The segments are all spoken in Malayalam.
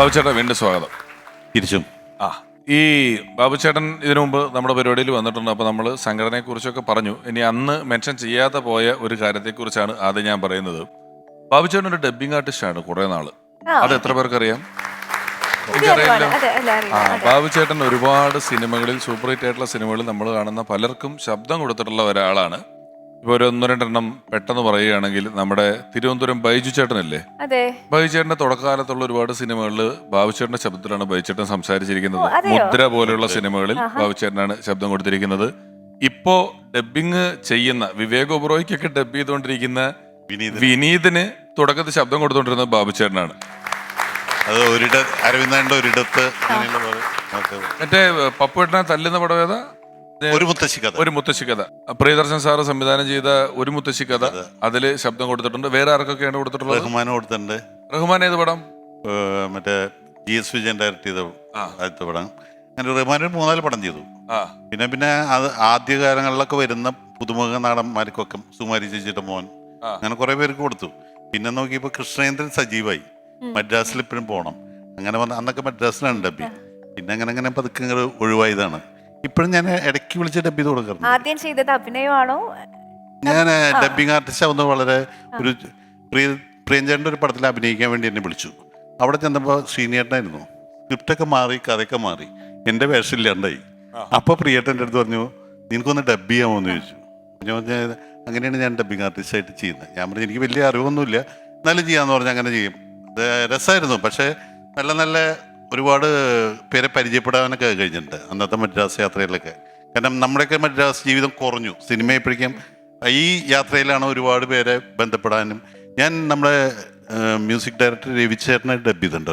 ബാബുചേട്ടാ വീണ്ടും സ്വാഗതം. തിരിച്ചും. ആ ഈ ബാബുചേട്ടൻ ഇതിനു മുമ്പ് നമ്മുടെ പരിപാടിയിൽ വന്നിട്ടുണ്ട്. അപ്പോൾ നമ്മൾ സംഘടനയെക്കുറിച്ചൊക്കെ പറഞ്ഞു. ഇനി അന്ന് മെൻഷൻ ചെയ്യാതെ പോയ ഒരു കാര്യത്തെക്കുറിച്ചാണ് ആദ്യം ഞാൻ പറയുന്നത്. ബാബുചേട്ടൻ ഒരു ഡബ്ബിംഗ് ആർട്ടിസ്റ്റാണ് ആണ് കുറേ നാൾ. അത് എത്ര പേർക്കറിയാം? എനിക്കറിയില്ല. അറിയാം. ആ ബാബു ബാബുചേട്ടൻ ഒരുപാട് സിനിമകളിൽ സൂപ്പർ ഹിറ്റ് ആയിട്ടുള്ള സിനിമകളിൽ നമ്മൾ കാണുന്ന പലർക്കും ശബ്ദം കൊടുത്തിട്ടുള്ള ഒരാളാണ്. ഇപ്പോൾ ഒരു ഒന്ന് രണ്ടെണ്ണം പെട്ടെന്ന് പറയുകയാണെങ്കിൽ നമ്മുടെ തിരുവനന്തപുരം ബൈജു ചേട്ടനല്ലേ? അതെ. ബൈചേട്ടന്റെ തുടക്കകാലത്തുള്ള ഒരുപാട് സിനിമകളിൽ ബാബുചേട്ടന്റെ ശബ്ദത്തിലാണ് ബൈജുചേട്ടൻ സംസാരിച്ചിരിക്കുന്നത്? മുദ്ര പോലെയുള്ള സിനിമകളിൽ ബാബുചേട്ടനാണ് ശബ്ദം കൊടുത്തിരിക്കുന്നത്. ഇപ്പോ ഡബിങ് ചെയ്യുന്ന വിവേക് ഒബ്രോയ്ക്കൊക്കെ ഡബ് ചെയ്തുകൊണ്ടിരിക്കുന്ന വിനീതിന്. തുടക്കത്തിൽ ശബ്ദം കൊടുത്തുകൊണ്ടിരുന്നത് ബാബുചേട്ടനാണ് അത് ഒരിട അരവിന്ദന്റെ ഒരിടത്ത് മറ്റേ പപ്പുവേട്ടനെ തല്ലുന്ന പടം ഏതാ? ഒരു മുത്തശ്ശി കഥ ഒരു മുത്തശ്ശി കഥ പ്രിയദർശൻ സാറ് സംവിധാനം ചെയ്ത ഒരു മുത്തശ്ശി കഥ അതിൽ ശബ്ദം കൊടുത്തിട്ടുണ്ട്. വേറെ ആർക്കൊക്കെയാണ് കൊടുത്തിട്ടുള്ളത്? റഹ്മാനും കൊടുത്തിട്ടുണ്ട്. റഹ്മാൻ ഏത് പടം? മറ്റേ ജി എസ് വിജയൻ ഡയറക്ട് ചെയ്ത. ആദ്യത്തെ പടം. അങ്ങനെ റഹ്മാൻ ഒരു മൂന്നാൽ പടം ചെയ്തു. പിന്നെ പിന്നെ അത് ആദ്യ കാലങ്ങളിലൊക്കെ വരുന്ന പുതുമുഖ നാടന്മാർക്കൊക്കെ സുമാരി ചേച്ചിയുടെ മോൻ അങ്ങനെ കുറെ പേർക്ക് കൊടുത്തു. പിന്നെ നോക്കിയപ്പോൾ കൃഷ്ണേന്ദ്രൻ സജീവായി. മദ്രാസിൽ ഇപ്പോഴും പോകണം അങ്ങനെ വന്ന അന്നൊക്കെ മദ്രാസിലാണ് ഡബി പിന്നെ അങ്ങനെ അങ്ങനെ പതുക്കെ ഒഴിവായതാണ്. ഇപ്പോഴും ഞാൻ ഇടയ്ക്ക് വിളിച്ച് ഡബ് ചെയ്ത് കൊടുക്കാറുണ്ട്. ആദ്യം ചെയ്തത് അഭിനയമാണോ? ഞാൻ ഡബിങ് ആർട്ടിസ്റ്റ് ആവുന്ന വളരെ ഒരു പ്രിയ പ്രിയഞ്ചേട്ടന്റെ ഒരു പടത്തിൽ അഭിനയിക്കാൻ വേണ്ടി എന്നെ വിളിച്ചു. അവിടെ ചെന്നപ്പോൾ ശ്രീനിയേട്ടനായിരുന്നു സ്ക്രിപ്റ്റൊക്കെ മാറി കഥയൊക്കെ മാറി. എന്റെ വേഷമില്ലാണ്ടായി അപ്പോൾ പ്രിയേട്ടന്റെ അടുത്ത് പറഞ്ഞു നിനക്കൊന്ന് ഡബ് ചെയ്യാമോ എന്ന് ചോദിച്ചു. ഞാൻ പറഞ്ഞ അങ്ങനെയാണ് ഞാൻ ഡബിങ് ആർട്ടിസ്റ്റായിട്ട് ചെയ്യുന്നത്. ഞാൻ പറഞ്ഞു എനിക്ക് വലിയ അറിവൊന്നുമില്ല. എന്നാലും ചെയ്യാമെന്ന് പറഞ്ഞാൽ അങ്ങനെ ചെയ്യും. രസമായിരുന്നു പക്ഷേ നല്ല നല്ല ഒരുപാട് പേരെ പരിചയപ്പെടാനൊക്കെ കഴിഞ്ഞിട്ടുണ്ട് അന്നത്തെ മദ്രാസ് യാത്രയിലൊക്കെ. കാരണം നമ്മുടെയൊക്കെ മദ്രാസ് ജീവിതം കുറഞ്ഞു. സിനിമയെപ്പോഴേക്കും ഈ യാത്രയിലാണ് ഒരുപാട് പേരെ ബന്ധപ്പെടാനും. ഞാൻ നമ്മുടെ മ്യൂസിക് ഡയറക്ടർ രവിചേട്ടനെ ഡബ് ചെയ്തിട്ടുണ്ട്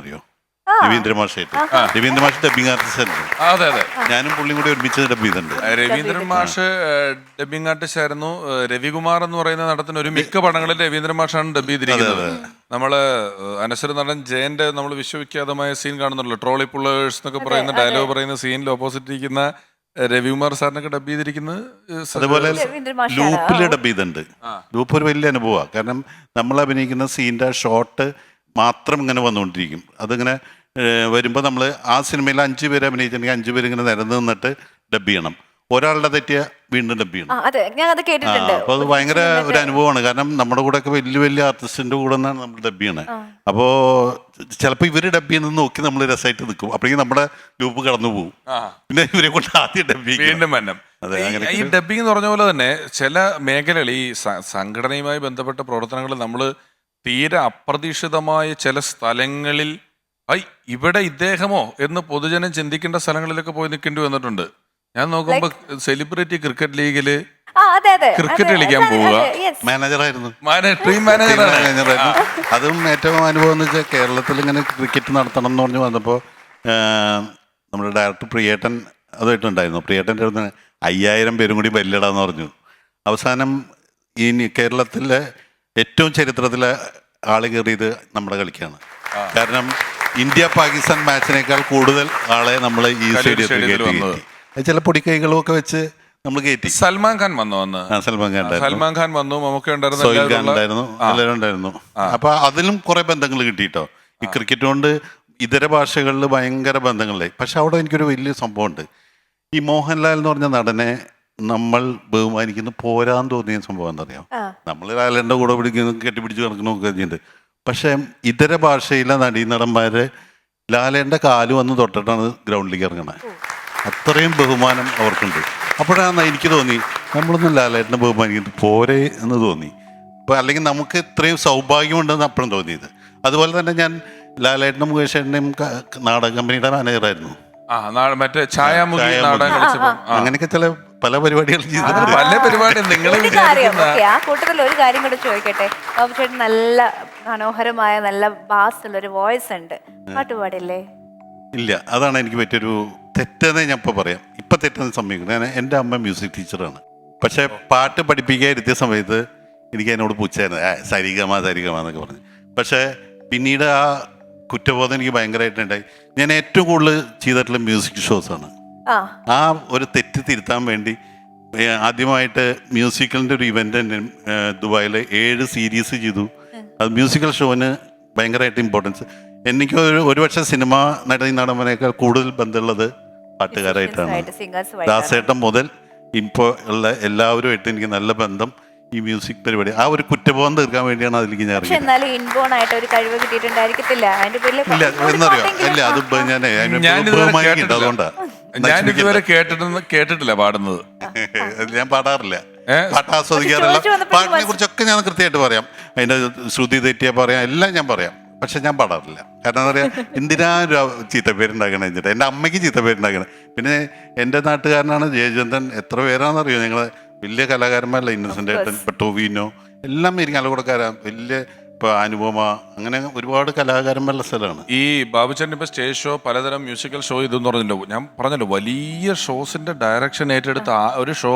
അറിയോ ആ. രവീന്ദ്ര മാഷായിട്ട് രവീന്ദ്ര മാഷ് ഡബിങ് ആർട്ടിസ്റ്റ് ആയിരുന്നു അതെ അതെ. ഞാനും പുള്ളിയും കൂടി ഒരുമിച്ച് ഡബ് ചെയ്തിട്ടുണ്ട്. രവീന്ദ്രൻ മാഷ് ഡബിംഗ് ആർട്ടിസ്റ്റ് ആയിരുന്നു. രവികുമാർ എന്ന് പറയുന്ന നടത്തിന് ഒരു മിക്ക പടങ്ങളിൽ രവീന്ദ്രൻ മാഷാണ് ഡബ് ചെയ്തിരിക്കുന്നത് നമ്മൾ അനശ്വര നടൻ ജയന്റെ നമ്മൾ വിശ്വവിഖ്യാതമായ സീൻ കാണുന്നുണ്ടല്ലോ. ട്രോളി പുള്ളേഴ്സ് എന്നൊക്കെ പറയുന്ന ഡയലോഗ് പറയുന്ന സീനിൽ ഓപ്പോസിറ്റ് ഇരിക്കുന്ന രവികുമാർ സാറിനൊക്കെ ഡബ് ചെയ്തിരിക്കുന്നത് അതുപോലെ. ലൂപ്പിൽ ഡബ് ചെയ്തിട്ടുണ്ട്. ലൂപ്പ് ഒരു വലിയ അനുഭവമാണ്. കാരണം നമ്മൾ അഭിനയിക്കുന്ന സീന്റെ ഷോട്ട് മാത്രം ഇങ്ങനെ വന്നുകൊണ്ടിരിക്കും. അതിങ്ങനെ വരുമ്പോൾ നമ്മൾ ആ സിനിമയിൽ അഞ്ച് പേര് അഭിനയിച്ചിട്ടുണ്ടെങ്കിൽ അഞ്ച് പേര് ഇങ്ങനെ നിരന്ന് നിന്നിട്ട് ഡബ് ചെയ്യണം. ഒരാളുടെ തെറ്റിയ വീണ്ടും ഡബ് ചെയ്യണം. അതെ. ഞാൻ അത് കേട്ടിട്ടുണ്ട്. അപ്പോൾ അത് ഭയങ്കര ഒരു അനുഭവമാണ്. കാരണം നമ്മുടെ കൂടെ ഒക്കെ വലിയ വലിയ ആർട്ടിസ്റ്റിന്റെ കൂടെ നിന്നാണ് നമ്മൾ ഡബ് ചെയ്യണത് അപ്പോൾ ചിലപ്പോൾ ഇവർ ഡബ് ചെയ്യുന്നത് നോക്കി നമ്മൾ രസമായിട്ട് നിൽക്കും അപ്പോഴേക്കും നമ്മുടെ ഗ്രൂപ്പ് കടന്നു പോകും. ആ. പിന്നെ ഇവരെ കൊണ്ട് ആദ്യം ഡബ് ചെയ്യും വീണ്ടും ഈ- ഡബിങ് എന്ന് പറഞ്ഞ പോലെ തന്നെ ചില മേഖലകൾ ഈ സംഘടനയുമായി ബന്ധപ്പെട്ട പ്രവർത്തനങ്ങൾ നമ്മൾ തീരെ അപ്രതീക്ഷിതമായ ചില സ്ഥലങ്ങളിൽ ഐ ഇവിടെ ഇദ്ദേഹമോ എന്ന് പൊതുജനം ചിന്തിക്കേണ്ട സ്ഥലങ്ങളിലൊക്കെ പോയി നിൽക്കേണ്ടി വന്നിട്ടുണ്ട്. ഞാൻ നോക്കുമ്പോ സെലിബ്രിറ്റി ക്രിക്കറ്റ് ലീഗിൽ അതെ അതെ. ക്രിക്കറ്റ് കളിക്കാൻ പോവുക. മാനേജറായിരുന്നു ടീം മാനേജറായിരുന്നു അതും ഏറ്റവും അനുഭവം എന്ന് വെച്ചാൽ കേരളത്തിൽ ഇങ്ങനെ ക്രിക്കറ്റ് നടത്തണം എന്ന് പറഞ്ഞ് വന്നപ്പോൾ നമ്മുടെ ഡയറക്ടർ പ്രിയേട്ടൻ അതായിട്ടുണ്ടായിരുന്നു പ്രിയേട്ടന്റെ അടുത്ത് അയ്യായിരം പേരും കൂടി ബല്ലിടാന്ന് പറഞ്ഞു. അവസാനം ഈ കേരളത്തിലെ ഏറ്റവും ചരിത്രത്തിലെ ആൾ കയറിയത് നമ്മുടെ കളിക്കാണ്. കാരണം ഇന്ത്യ പാകിസ്ഥാൻ മാച്ചിനേക്കാൾ കൂടുതൽ ആളെ നമ്മൾ ഈ സ്റ്റേഡിയത്തിൽ. ചില പൊടിക്കൈകളും ഒക്കെ വെച്ച് നമ്മൾ കയറ്റി സൽമാൻ ഖാൻ വന്നു അന്ന്. ആ, സൽമാൻ ഖാൻ സൽമാൻ ഖാൻ വന്നു നമുക്ക് ഉണ്ടായിരുന്നു എല്ലാവരും ഉണ്ടായിരുന്നു. ആ. അപ്പൊ അതിലും കുറെ ബന്ധങ്ങൾ കിട്ടിയിട്ടോ? ഈ ക്രിക്കറ്റ് കൊണ്ട് ഇതര ഭാഷകളിൽ ഭയങ്കര ബന്ധങ്ങളിലായി പക്ഷെ അവിടെ എനിക്കൊരു വലിയ സംഭവമുണ്ട്. ഈ മോഹൻലാൽ എന്ന് പറഞ്ഞ നടനെ നമ്മൾ ബഹുമാനിക്കുന്ന പോരാൻ തോന്നിയ സംഭവം എന്താ പറയാ നമ്മൾ ലാലന്റെ കൂടെ പിടിക്കുന്നു കെട്ടിപ്പിടിച്ച് കിടക്കണമൊക്കെ കഴിഞ്ഞിട്ട് പക്ഷെ ഇതര ഭാഷയിലെ നടീനടന്മാര് ലാലേന്റെ കാൽ വന്ന് തൊട്ടിട്ടാണ് ഗ്രൗണ്ടിലേക്ക് ഇറങ്ങണത് അത്രയും ബഹുമാനം അവർക്കുണ്ട്. അപ്പോഴാണ് എനിക്ക് തോന്നി നമ്മളൊന്നും ലാലേട്ടനെ ബഹുമാനിക്കുന്നത് പോരെ എന്ന് തോന്നി. അപ്പോൾ അല്ലെങ്കിൽ നമുക്ക് ഇത്രയും സൗഭാഗ്യമുണ്ടെന്ന് അപ്പോഴും തോന്നിയത്. അതുപോലെ തന്നെ ഞാൻ ലാലേട്ടനും മുകേഷേട്ടന്റെയും നാടക കമ്പനിയുടെ മാനേജറായിരുന്നു മറ്റേ. അങ്ങനെയൊക്കെ ചില പല പരിപാടികളും പല പരിപാടി നിങ്ങൾ ആ കൂട്ടത്തിൽ ഒരു കാര്യം കൂടെ ചോദിക്കട്ടെ? ബാബു ചേട്ടൻ നല്ല മനോഹരമായ നല്ല ബാസ് ഉള്ള ഒരു വോയിസ് ഉണ്ട് പാട്ട് പാടില്ലേ? ഇല്ല അതാണ് എനിക്ക് പറ്റിയൊരു തെറ്റെന്നേ ഞാൻ ഇപ്പോൾ പറയാം. ഇപ്പം തെറ്റെന്ന് സമ്മതിക്കുന്നു. ഞാൻ എന്റെ അമ്മ മ്യൂസിക് ടീച്ചറാണ് പക്ഷെ പാട്ട് പഠിപ്പിക്കാൻ ഇരുത്തിയ സമയത്ത് എനിക്ക് അതിനോട് പുച്ഛായിരുന്നു "ആ, സരിഗമ സരിഗമ എന്നൊക്കെ പറഞ്ഞു. പക്ഷെ പിന്നീട് ആ കുറ്റബോധം എനിക്ക് ഭയങ്കരമായിട്ടുണ്ടായി ഞാൻ ഏറ്റവും കൂടുതൽ ചെയ്തിട്ടുള്ള മ്യൂസിക് ഷോസാണ് ആ. ആ ഒരു തെറ്റ് തിരുത്താൻ വേണ്ടി ആദ്യമായിട്ട് മ്യൂസിക്കലിന്റെ ഒരു ഇവന്റ് തന്നെ ദുബായിൽ ഏഴ് സീരീസ് ചെയ്തു. അത് മ്യൂസിക്കൽ ഷോവിന് ഭയങ്കരമായിട്ട് ഇമ്പോർട്ടൻസ് എനിക്ക് ഒരു ഒരുപക്ഷെ സിനിമ നടീ നടന്മാരെക്കാൾ കൂടുതൽ ബന്ധമുള്ളത് പാട്ടുകാരായിട്ടാണ്. ദാസേട്ടൻ മുതൽ ഇപ്പോൾ ഉള്ള എല്ലാവരുമായിട്ട് എനിക്ക് നല്ല ബന്ധം ഈ മ്യൂസിക് പരിപാടി. ആ ഒരു കുറ്റബോധം തീർക്കാൻ വേണ്ടിയാണ് അതിലേക്ക് ഞാൻ പക്ഷെ ഇറങ്ങിയത്. എന്നാലും ഇൻബോൺ ആയിട്ട് ഒരു കഴിവ് കിട്ടിയിട്ടുണ്ടായിരിക്കത്തില്ല. അതിന്റെ പേരിൽ ഇല്ല എന്നറിയോ? ഇല്ല അത് ഞാൻ. ഞാൻ ഇതുവരെ കേട്ടിട്ട് കേട്ടിട്ടില്ല. പാടുന്നത്. ഞാൻ പാടാറില്ല? പാട്ട് ആസ്വദിക്കാറില്ല. പാട്ടിനെ കുറിച്ചൊക്കെ ഞാൻ കൃത്യമായിട്ട് പറയാം. അതിന്റെ ശ്രുതി തെറ്റിയാ പറയാം എല്ലാം ഞാൻ പറയാം. പക്ഷെ ഞാൻ പാടാറില്ല. കാരണം എന്താ പറയാ എന്തിനാ ഒരു ചീത്തപ്പേരുണ്ടാക്കണേ എന്നിട്ട് എന്റെ അമ്മയ്ക്ക് ചീത്തപ്പേരുണ്ടാക്കണേ പിന്നെ എന്റെ നാട്ടുകാരനാണ് ജയചന്ദ്രൻ. എത്ര പേരാണെന്നറിയോ ഞങ്ങൾ വലിയ കലാകാരന്മാരല്ല ഇന്നസെന്റ് ഏട്ടൻ ഇപ്പൊ ടോവിനോ. എല്ലാം ഇരിങ്ങാലക്കുടക്കാരാ വലിയ ഇപ്പൊ അനുപമ അങ്ങനെ ഒരുപാട് കലാകാരന്മാരുടെ സ്ഥലമാണ്. ഈ ബാബുചേട്ടൻ ഇപ്പൊ സ്റ്റേജ് ഷോ പലതരം മ്യൂസിക്കൽ ഷോ ഇതെന്ന് പറഞ്ഞല്ലോ ഞാൻ പറഞ്ഞല്ലോ വലിയ ഷോസിന്റെ ഡയറക്ഷൻ ഏറ്റെടുത്ത ആ ഒരു ഷോ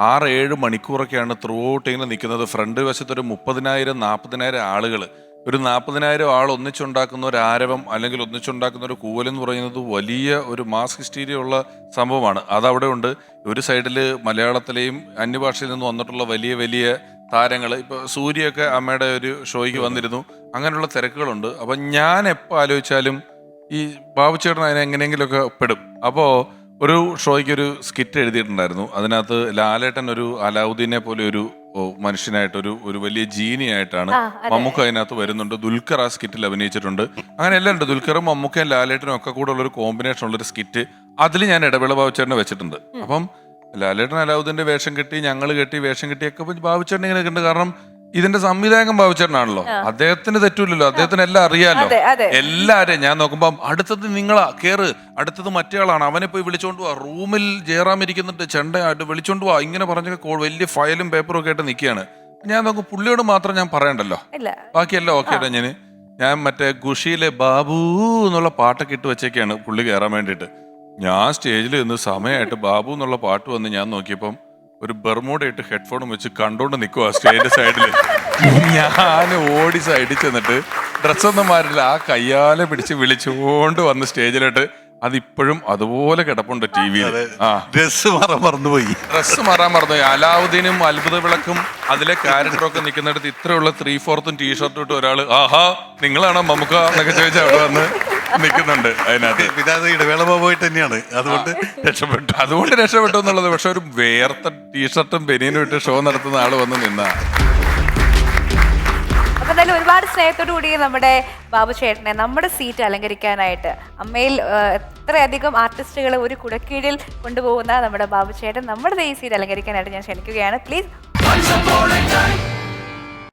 ആറ് ഏഴ് മണിക്കൂറൊക്കെയാണ് ത്രൂ ഔട്ട് ഇങ്ങനെ നിൽക്കുന്നത്. ഫ്രണ്ട് വശത്ത് ഒരു മുപ്പതിനായിരം നാൽപ്പതിനായിരം ആളുകൾ ഒരു നാൽപ്പതിനായിരം ആൾ ഒന്നിച്ചുണ്ടാക്കുന്ന ഒരു ആരവം അല്ലെങ്കിൽ ഒന്നിച്ചുണ്ടാക്കുന്ന ഒരു കൂവൽ എന്ന് പറയുന്നത് വലിയ ഒരു മാസ് ഹിസ്റ്റീരിയ ഉള്ള സംഭവമാണ്. അതവിടെ ഉണ്ട് ഒരു സൈഡിൽ മലയാളത്തിലെയും അന്യഭാഷയിൽ നിന്ന് വന്നിട്ടുള്ള വലിയ വലിയ താരങ്ങൾ ഇപ്പോൾ സൂര്യയൊക്കെ അമ്മയുടെ ഒരു ഷോയ്ക്ക് വന്നിരുന്നു. അങ്ങനെയുള്ള തിരക്കുകളുണ്ട്. അപ്പം ഞാൻ എപ്പോൾ ആലോചിച്ചാലും ഈ ബാബുച്ചേട്ടൻ അതിനെങ്ങനെയെങ്കിലുമൊക്കെ പെടും അപ്പോൾ ഒരു ഷോയ്ക്ക് ഒരു സ്കിറ്റ് എഴുതിയിട്ടുണ്ടായിരുന്നു. അതിനകത്ത് ലാലേട്ടൻ ഒരു അലാവുദ്ദീനെ പോലെ ഒരു ഓ, മനുഷ്യനായിട്ട് ഒരു ഒരു വലിയ ജീനിയായിട്ടാണ്. മമ്മൂക്ക അതിനകത്ത് വരുന്നുണ്ട്. ദുൽഖർ ആ സ്കിറ്റിൽ അഭിനയിച്ചിട്ടുണ്ട്. അങ്ങനെ എല്ലാം ഉണ്ട്. ദുൽഖറും മമ്മൂക്കയും ലാലേട്ടനും ഒക്കെ കൂടെ ഉള്ള ഒരു കോമ്പിനേഷൻ ഉള്ള ഒരു സ്കിറ്റ് അതിൽ ഞാൻ ഇടവേള ബാബുച്ചേട്ടനെ വെച്ചിട്ടുണ്ട്. അപ്പം ലാലേട്ടൻ അലാവുദ്ദീന്റെ വേഷം കെട്ടി ഞങ്ങൾ കെട്ടി വേഷം കെട്ടിയൊക്കെ ബാബുച്ചേട്ടൻ ഇങ്ങനെ കണ്ട് കാരണം ഇതിന്റെ സംവിധായകൻ ബാബുച്ചേട്ടനാണല്ലോ അദ്ദേഹത്തിന് തെറ്റൂലല്ലോ അദ്ദേഹത്തിന് എല്ലാം അറിയാലോ. എല്ലാരെയും ഞാൻ നോക്കുമ്പോ അടുത്തത് നിങ്ങളാ കേറ്. അടുത്തത് മറ്റേയാളാണ്. അവനെ പോയി വിളിച്ചോണ്ട് പോവാ റൂമിൽ ജയറാം ഇരിക്കുന്നുണ്ട് ചെണ്ടയായിട്ട് വിളിച്ചോണ്ട് പോവാ ഇങ്ങനെ പറഞ്ഞൊക്കെ വലിയ ഫയലും പേപ്പറും ഒക്കെ ആയിട്ട് നിൽക്കുകയാണ്. ഞാൻ നോക്കും പുള്ളിയോട് മാത്രം ഞാൻ പറയണ്ടല്ലോ? ബാക്കിയെല്ലാം ഓക്കെ ആട്ടോ ഞാൻ ഞാൻ മറ്റേ ഖുഷിയിലെ ബാബു എന്നുള്ള പാട്ടൊക്കെ ഇട്ട് വെച്ചേക്കാണ് പുള്ളി കയറാൻ വേണ്ടിയിട്ട്. ഞാൻ സ്റ്റേജിൽ നിന്ന് സമയമായിട്ട് ബാബു എന്നുള്ള പാട്ട് വന്ന് ഞാൻ നോക്കിയപ്പം ഒരു ബർമോഡ ഇട്ട് ഹെഡ്ഫോണും വെച്ച് കണ്ടോണ്ട് നിൽക്കുക സ്റ്റേജിന്റെ സൈഡിൽ ഞാൻ ഓടി സൈഡിൽ ചെന്നിട്ട് ഡ്രസ്സൊന്നും മാറില്ല ആ കയ്യാലെ പിടിച്ച് വിളിച്ചുകൊണ്ട് വന്ന് സ്റ്റേജിലോട്ട്. അതിപ്പോഴും അതുപോലെ കിടപ്പുണ്ട് ടി വി ഡ്രസ് മാറാൻ മറന്നുപോയി. ഡ്രസ് മാറാൻ മറന്നുപോയി. അലാവുദ്ദീനും അത്ഭുത വിളക്കും അതിലെ ക്യാരക്ടറും ഒക്കെ നിൽക്കുന്നിടത്ത് ഇത്രയുള്ള ത്രീ ഫോർത്തും ടീഷർട്ടും ഇട്ട് ഒരാൾ ആഹാ നിങ്ങളാണോ മമ്മൂക്ക? എന്നൊക്കെ ചോദിച്ചാൽ അവിടെ വന്ന്. നിൽക്കുന്നുണ്ട് അതിനകത്ത്. പിതാവ് അത് ഇടവേള പോയിട്ട് തന്നെയാണ്. അതുകൊണ്ട് രക്ഷപ്പെട്ടു. അതുകൊണ്ട് രക്ഷപ്പെട്ടു എന്നുള്ളത് പക്ഷെ ഒരു വേർത്ത ടീഷർട്ടും ബനിയനും ഇട്ട് ഷോ നടത്തുന്ന ആൾ വന്ന് നിന്നാ. എന്തായാലും ഒരുപാട് സ്നേഹത്തോടു കൂടി നമ്മുടെ ബാബു ചേട്ടനെ നമ്മുടെ സീറ്റ് അലങ്കരിക്കാനായിട്ട് അമ്മയിൽ എത്രയധികം ആർട്ടിസ്റ്റുകളെ ഒരു കുടക്കീഴിൽ കൊണ്ടുപോകുന്ന നമ്മുടെ ബാബു ചേട്ടൻ നമ്മുടെ ഈ സീറ്റ് അലങ്കരിക്കാനായിട്ട് ഞാൻ ക്ഷണിക്കുകയാണ്. പ്ലീസ്